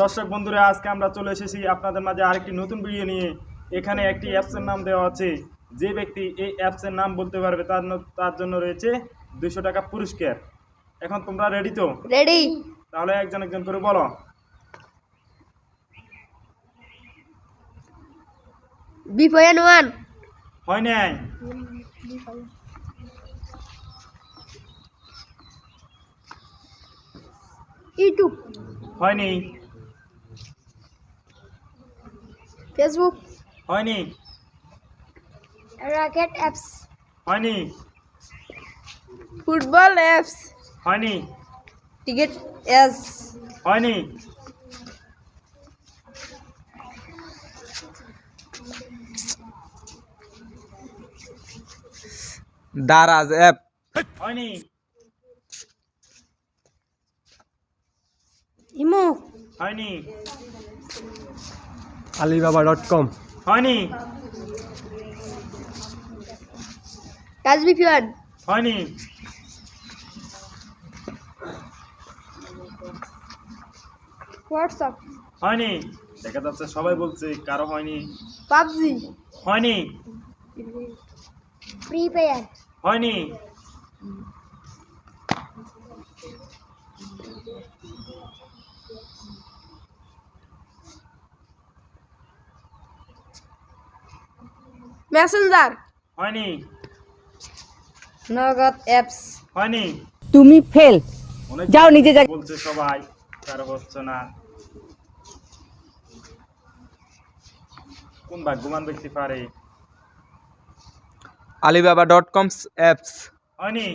দর্শক বন্ধুরা আজকে আমরা চলে এসেছি আপনাদের মাঝে আরেকটি নতুন ভিডিও নিয়ে। এখানে একটি অ্যাপসের নাম দেওয়া আছে। যে ব্যক্তি এই অ্যাপসের নাম বলতে পারবে তার তার জন্য রয়েছে দুশো টাকা পুরস্কার। এখন তোমরা রেডি তো? রেডি তাহলে একজন একজন করে বলো। ওয়ান হয় নাই? হয়নি ফেসবুক হয়নি। রকেট অ্যাপস হয়নি। ফুটবল অ্যাপস হয়নি। টিকিট এস হয়নি। দারাজ অ্যাপ হয়নি। ইমো হয়নি। Alibaba dot com. হয়নি। কাজবি পিওয়ান হয়নি। হোয়াটসঅ্যাপ। হয়নি। দেখা যাচ্ছে সবাই বলছে কারও হয়নি। পাবজি। হয়নি। Free fire. হয়নি। মেসেঞ্জার হয়নি। নগদ অ্যাপস হয়নি। তুমি ফেল যাও নিজে যা বলছে সবাই কারও হচ্ছে না। কোন ভাগ্যবান ব্যক্তি পারে? আলিবাবা ডট কম অ্যাপস হয়নি।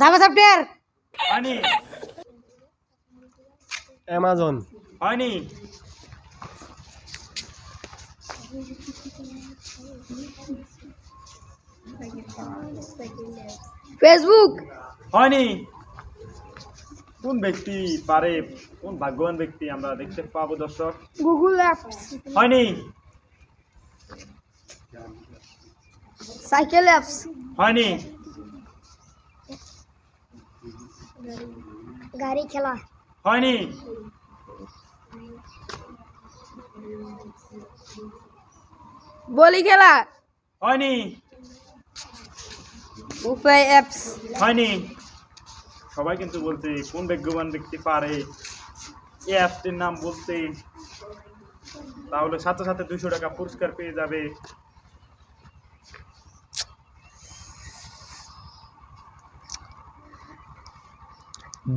যাবা সফটওয়্যার হয়নি। অ্যামাজন। হয়নি। ফেসবুক হয়নি। কোন ব্যক্তি পারে কোন ভাগ্যবান ব্যক্তি আমরা দেখতে পাবো দর্শক? গুগল অ্যাপস হয়নি। সাইকেল অ্যাপস হয়নি। গাড়ি খেলা। হয়নি। বলি খেলা। হয়নি। উপায় অ্যাপস। হয়নি। সবাই কিন্তু বলছে কোন ভাগ্যবান ব্যক্তি পারে? এই অ্যাপটির নাম বলতে তাহলে সাথে সাথে দুশো টাকা পুরস্কার পেয়ে যাবে।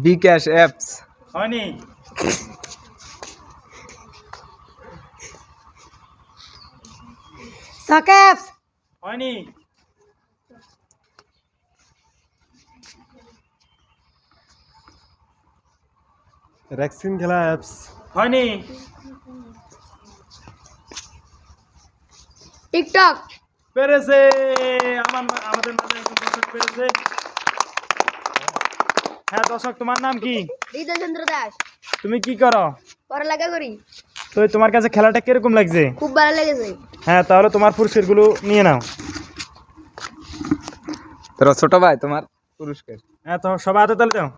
বিকাশ অ্যাপস। হয়নি। সক হয়নি। ভ্যাকসিন খেলা অ্যাপস। হয়নি। টিকটক। পেরেছে। আমার আমাদের মাঝে একজন পেরেছে। হ্যাঁ দর্শক তোমার নাম কি? হৃদয় চন্দ্র দাস। তুমি কি করো? পড়ালেখা করি। তো তোমার কাছে খেলাটা কীরকম লাগছে? খুব ভালো লেগেছে। হ্যাঁ তাহলে তোমার পুরস্কারগুলো নিয়ে নাও। তোর ছোট ভাই তোমার পুরস্কার। হ্যাঁ তো সবাই হাতে তাহলে দাও।